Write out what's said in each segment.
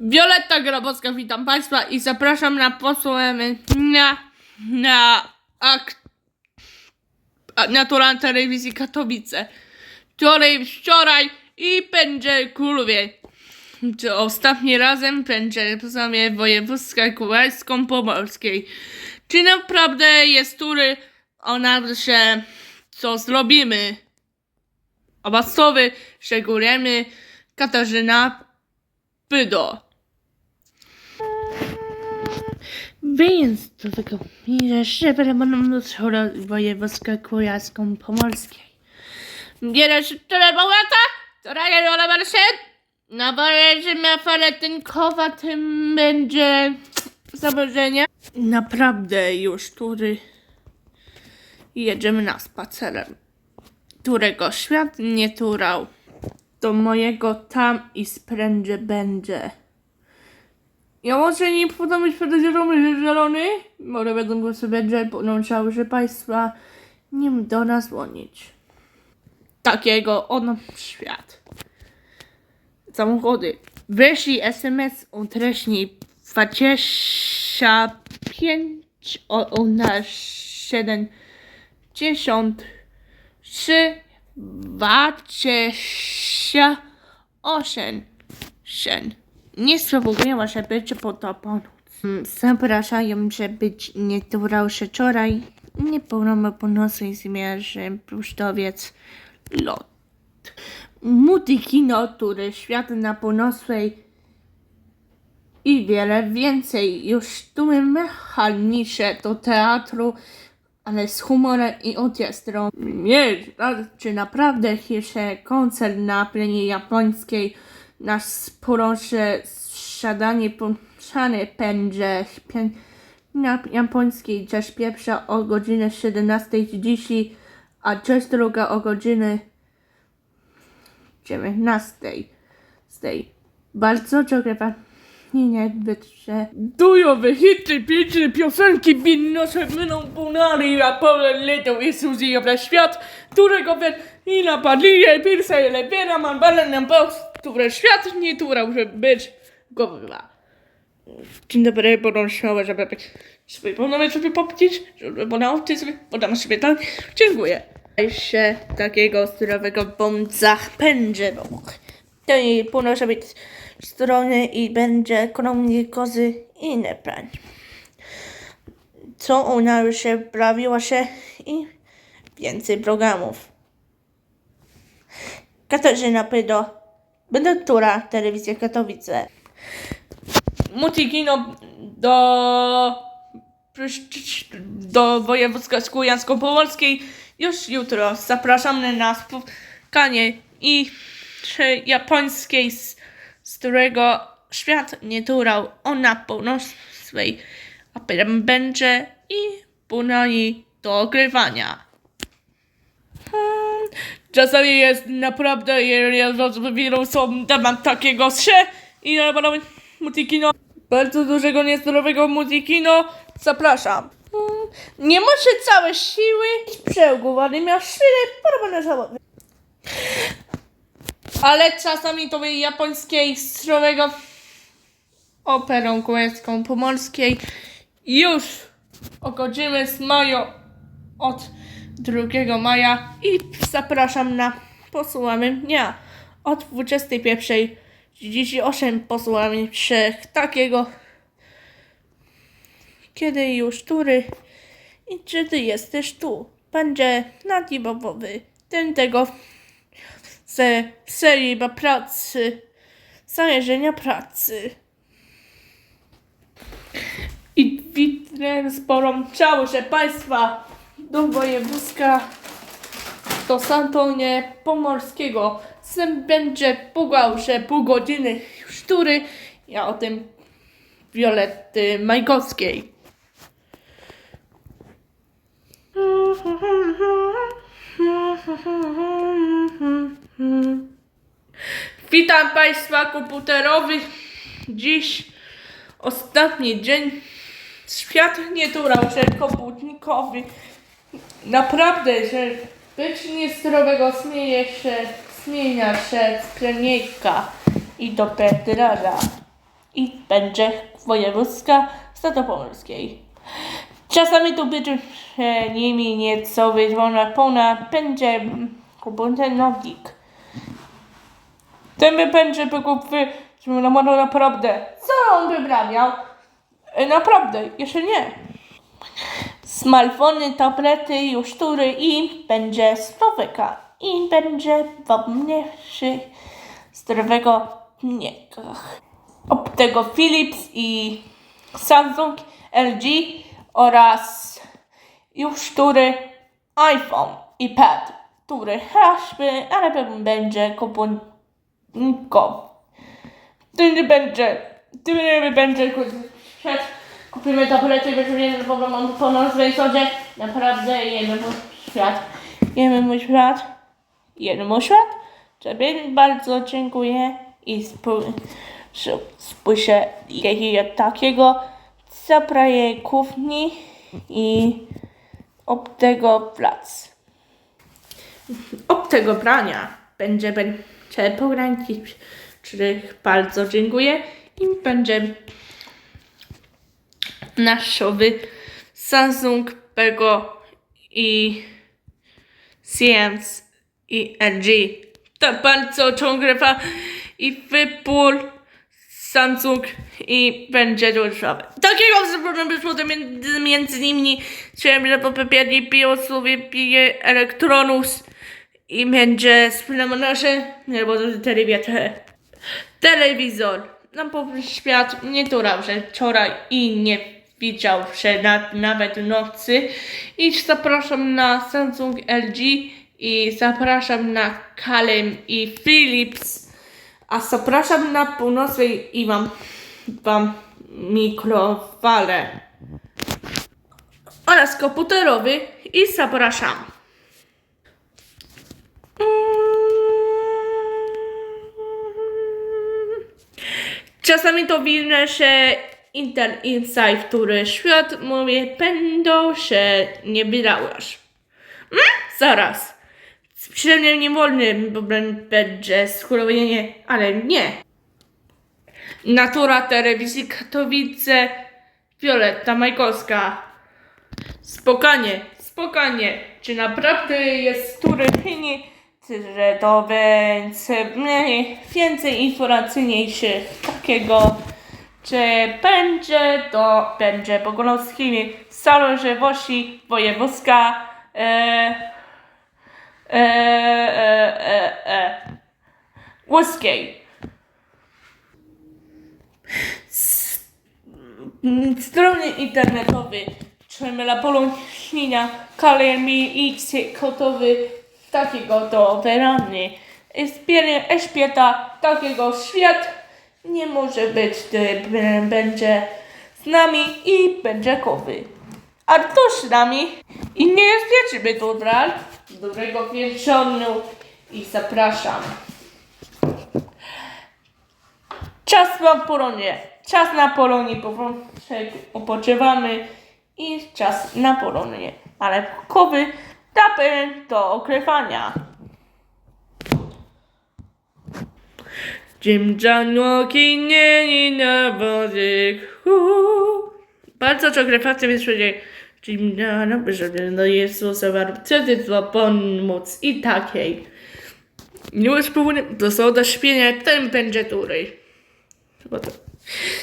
Wioletta Grabowska, witam Państwa i zapraszam na posłamy na, na akt naturalnej telewizji Katowice, której wczoraj i będzie kurwie. To ostatni razem będzie w zamie wojewódzka kowalską pomorskiej. Czy naprawdę jest tury o nas, że co zrobimy? Obastowy, szczególnie Katarzyna Pydo. Więc do tego mierze szybko chora wojewódzka kujawską pomorskiej. Bierze się tyle lata, która nie rola marszet. Na że ma faletynkowa, tym będzie zaburzenie. Naprawdę już, który jedziemy na spacerem, którego świat nie turał. Do mojego tam i sprędzie będzie. Ja może nie podobać podejrzewamy zielony, może będą go sobie będzie połączały, że państwa nie do nas dzwonić. Takiego on świat. Samochody. Wyszli SMS o treści 25 o, o na 73 28 Shen. Nie spróbowała, że być po to pomóc. Mm, Zapraszają, że być nie turał się wczoraj. Nie pełnamy ponosy zmierzy pusztowiec lot. Muty kino, które świat na północnej i wiele więcej. Już tu mechaniczne do teatru, ale z humorem i orkiestrą. Nie, czy naprawdę jeszcze koncert na plenie japońskiej nas proszę siadanie pomieszane pędze pię- na japońskiej rzecz pierwsza o godzinie 17.30, a rzecz druga o godzinie 19. Z tej bardzo dziękuję. Nie, wytrze. Dujowe hity, piękne piosenki, binnosze mną punali, a pole leto i Suzy obra świat, którego wy i napadlinie, pirsa i lepiera, man balan nam box, które świat nie turał, żeby być gotowa. Dzień dobry, śmiałe, żeby sobie ponownie sobie popcić, żeby podał ty sobie, podam sobie tak. Dziękuję. Jeszcze takiego surowego bądza pędzie bok. To nie ponoszę być strony i będzie kromnie kozy i inne plan. Co ona już się prawiła się i więcej programów. Katarzyna Pydo, Bedatura, Telewizja Katowice. Mutikino do do wojewódzka kujawsko-pomorskiej już jutro. Zapraszamy na spotkanie i japońskiej, z, z którego świat nie turał. Ona północnej, a potem będzie i punani do ogrywania. Czasami jest naprawdę, jeżeli rozwinął są temat takiego się i naprawdę mutikino, bardzo dużego, niezdrowego mutikino, zapraszam. Nie macie całe siły i przełgów, ale miał szyle porwane. Ale czasami to by japońskiej strowego operą kółecką pomorskiej już o godzinie z maju od 2 maja i zapraszam na posłamy dnia. Od 21.38 posłamy trzech takiego kiedy już tury i czy ty jesteś tu? Będzie nadibowy ten tego ze serii ma pracy zajeżdżenia pracy. I widzę sporą całość państwa do wojewódzka do Santonie Pomorskiego. Sem będzie pugał pół godziny sztury. Ja o tym Violetty Majkowskiej. Witam Państwa komputerowych. Dziś ostatni dzień. Świat nie turał się komputerowy. Naprawdę, że być niezdrowego śmieje się, zmienia się z i do Petrara. i będzie wojewódzka Statopolskiej. Czasami to będzie e, nimi nieco wyzwolona pełna będzie kupon nowik. Ten będzie kupy, no może naprawdę. Co on wyprawiał? E, Naprawdę, jeszcze nie. Smartfony, tablety, już tury i będzie stroweka. I będzie womniejszy zdrowego niego. Ob tego Philips i Samsung, LG oraz już iPhone i pad, który chaszby, ale pewnie będzie. Ty nie będzie, nie będzie kupić. Kupimy tablety, weźmiemy po mam po nazwie sodzie. Naprawdę jemy mój świat. Jemy mój świat. Jemy mój świat. Tobie bardzo dziękuję i spójrzę jakiego takiego zapraję kuchni i ob tego plac. Ob tego prania będzie będzie pograniczyć, których bardzo dziękuję i będzie naszowy Samsung, Bego i Siemens i LG. To bardzo ciągle i wybór Samsung i będzie dużowy. Takiego zrobimy być potem między, między nimi, że po papierze piją słowie pije elektronus i będzie wspólne nasze, nie bo to telewizor. Telewizor. Nam po świat nie turał, że wczoraj i nie widział, że na, nawet w nocy. I zapraszam na Samsung LG i zapraszam na Kalem i Philips. A zapraszam na północnej i wam, wam mikrofale oraz komputerowy i zapraszam. Czasami to widzę, że Intel Insight, który świat mówi, będą się nie wydałaś. Mm? Zaraz. Przynajmniej nie wolny, bo będzie schorowanie, ale nie. Natura Telewizji Katowice, Violetta Majkowska. Spokojnie, spokojnie. Czy naprawdę jest który chyni, że to będzie mniej, więcej informacyjniejszych takiego, czy będzie to będzie Pogolowskimi Stalożewości Wojewódzka e, e, e, e, e, Łódzkiej. Strony internetowe Trzemela Polonia Kalemi i Kotowy takiego do werany. Eśpieta takiego świat nie może być, będzie z nami i będzie kowy. A kto z nami? I nie jest wieczymy tutaj. Dobrego wieczoru i zapraszam. Czas na polonie. Czas na polonie powrócek odpoczywamy i czas na polonie. Ale kowy tapy do okrywania. Jim Janłoki nie nie na wodzie. Bardzo więc będzie Jim Jano, żeby do Jezusa wtedy to pomóc i takiej. Miłość powinna są do śpienia, ten będzie tury. Chyba to.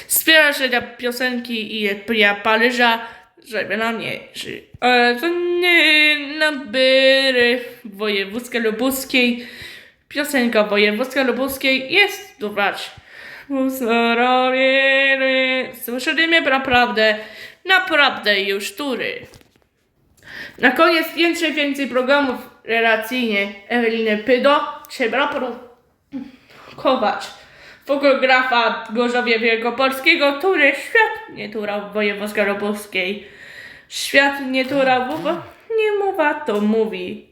Spiera się na piosenki i ja paryża, żeby na mnie ży. Ale to nie na byry wojewódzkiej lubuskiej. Piosenka wojewódzka lubuskiej jest dobrać. Słyszeli mnie naprawdę, naprawdę już tury. Na koniec więcej, więcej programów relacyjnie Eweliny Pydo trzeba produkować. Fotografa Gorzowie Wielkopolskiego, który świat nie turał wojewódzka lubuskiej. Świat nie turał, bo nie mowa to mówi.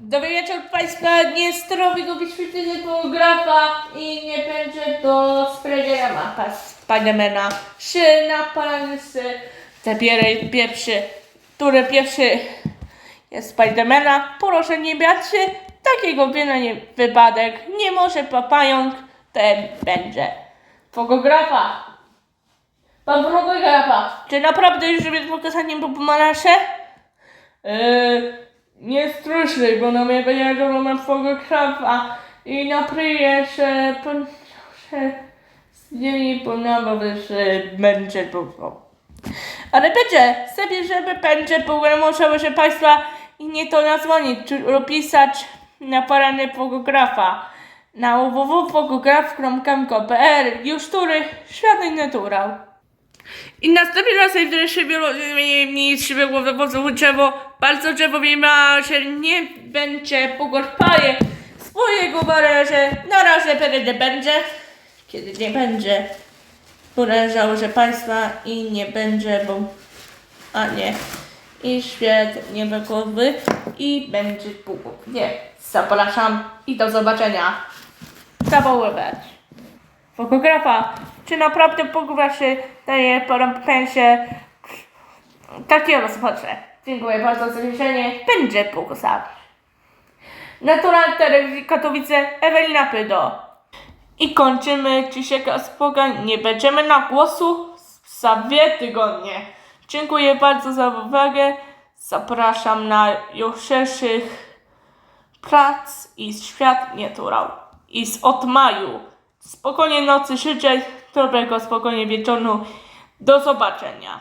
Dobry wieczór Państwa, nie zdrowego wyświetlenia fotografa i nie będzie to spredzenia mapa Spidermana. Trzy na pansy, te pier- pierwszy, który pierwszy jest Spidermana, proszę nie bać się, takiego bynajmniej wypadek. Nie może papająk, ten będzie. Fotografa. Pan fotografa, czy naprawdę już jest pokazaniem po pomarasze? Eee, nie struszyj, bo na mnie będzie, że mam fotografa i że pan, że z nimi ponownie, że będzie dużo. Ale będzie, sobie, żeby będzie, bo muszę, że Państwa i nie to nazwonić, czy opisać na porany fotografa na www.fotograf.pl już który świetny naturał. I następny raz jak wreszcie mi szybę głowę wozu drzewo, bardzo drzewo mi ma, że nie będzie pogorpaje swojego baraże, na razie pewnie nie będzie, kiedy nie będzie urażał, że państwa i nie będzie, bo a nie i świat niewygodny i będzie Bóg. Nie, zapraszam i do zobaczenia. Zawoływać. Fotografa, czy naprawdę fotografi daje pensję takiego rozpoczę. Dziękuję bardzo za życzenie. Będzie pogosawy. Natural Telewizji Katowice, Ewelina Pydo. I kończymy dzisiejszy spokój. Nie będziemy na głosu za dwie tygodnie. Dziękuję bardzo za uwagę. Zapraszam na jutrzejszych prac i świat naturał. I z od maju. Spokojnej nocy życzę, dobrego, spokojnie wieczoru. Do zobaczenia.